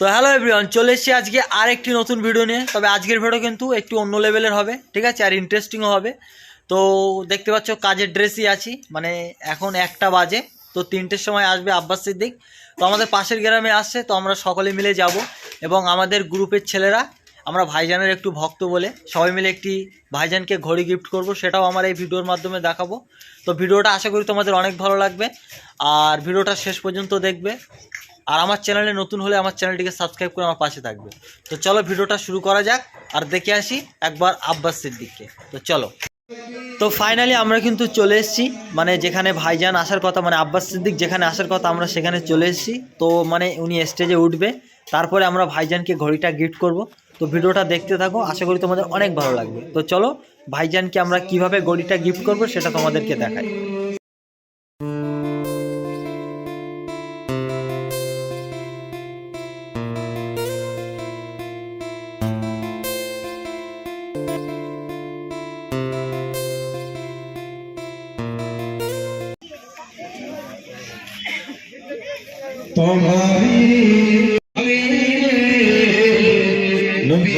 তো hello everyone, চলে এসেছি আজকে আর একটি নতুন ভিডিও নিয়ে। তবে আজকের ভিডিও কিন্তু একটু অন্য লেভেলের হবে, ঠিক আছে? আর ইন্টারেস্টিংও হবে। তো দেখতে পাচ্ছ কাজের ড্রেসই আছি মানে এখন একটা বাজে, তো তিনটের সময় আসবে আব্বাস সিদ্দিক। তো আমাদের পাশের গ্রামে আসছে, তো আমরা সকলে মিলে যাব। এবং আমাদের গ্রুপের ছেলেরা, আমরা ভাইজানের একটু ভক্ত বলে, সবাই মিলে একটি ভাইজানকে ঘড়ি গিফট করব, সেটাও আমার এই ভিডিওর মাধ্যমে দেখাবো। তো ভিডিওটা আশা করি তোমাদের অনেক ভালো লাগবে। আর ভিডিওটা শেষ পর্যন্ত দেখবে। আর আমার চ্যানেলে নতুন হলে আমার চ্যানেলটিকে সাবস্ক্রাইব করে আমার পাশে থাকবে। তো চলো ভিডিওটা শুরু করা যাক আর দেখে আসি একবার আব্বাস সিদ্দিককে। তো চলো। তো ফাইনালি আমরা কিন্তু চলে এসেছি। মানে যেখানে ভাইজান আসার কথা মানে আব্বাস সিদ্দিক যেখানে আসার কথা আমরা সেখানে চলে এসেছি। তো মানে উনি স্টেজে উঠবে। তারপরে আমরা ভাইজানকে ঘড়িটা গিফট করব। তো ভিডিওটা দেখতে থাকো। আশা করি তোমাদের অনেক ভালো লাগবে। তো চলো, ভাইজানকে আমরা কীভাবে ঘড়িটা গিফট করব সেটা তোমাদেরকে দেখাই। তোমারি নবী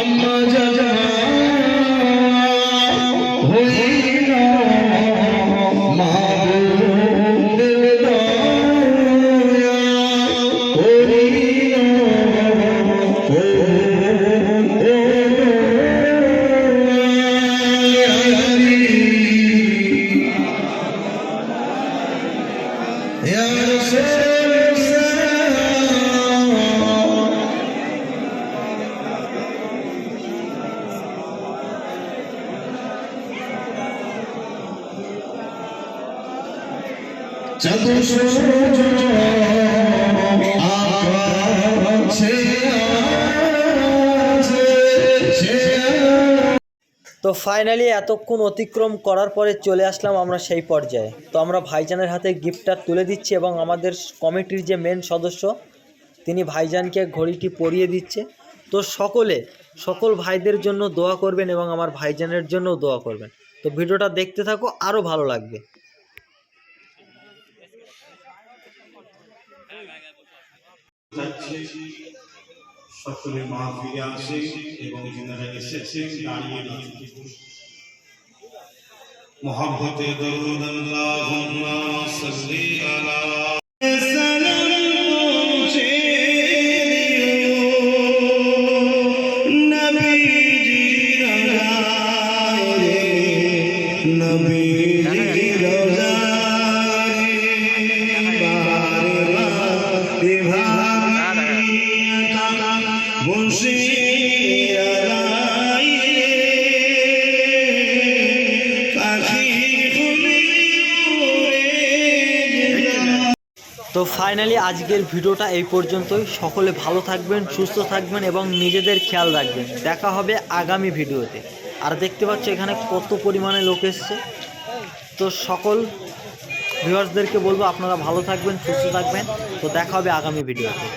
আম্মা জানা হইল يا رسول الله চাঁদ তো ফাইনালি এতক্ষণ অতিক্রম করার পরে চলে আসলাম আমরা সেই পর্যায়ে। তো আমরা ভাইজানের হাতে গিফটটা তুলে দিচ্ছি এবং আমাদের কমিটির যে মেন সদস্য, তিনি ভাইজানকে ঘড়িটি পরিয়ে দিচ্ছে। তো সকলে, সকল ভাইদের জন্য দোয়া করবেন এবং আমার ভাইজানের জন্যও দোয়া করবেন। তো ভিডিওটা দেখতে থাকো আরও ভালো লাগবে। যাচ্ছে। সকলে মা ফিরে আসে এবং যেনারা এসেছেন দাঁড়িয়ে দাঁড়িয়ে মোহাম্মতে দরুদ আল্লাহুম্মা সাল্লি তো ফাইনালি আজকের ভিডিওটা এই পর্যন্তই। সকলে ভালো থাকবেন, সুস্থ থাকবেন এবং নিজেদের খেয়াল রাখবেন। দেখা হবে আগামী ভিডিওতে। আর দেখতে পাচ্ছ এখানে কত পরিমাণে লোক এসছে। তো সকল ভিউয়ার্সদেরকে বলব, আপনারা ভালো থাকবেন, সুস্থ থাকবেন। তো দেখা হবে আগামী ভিডিওতে।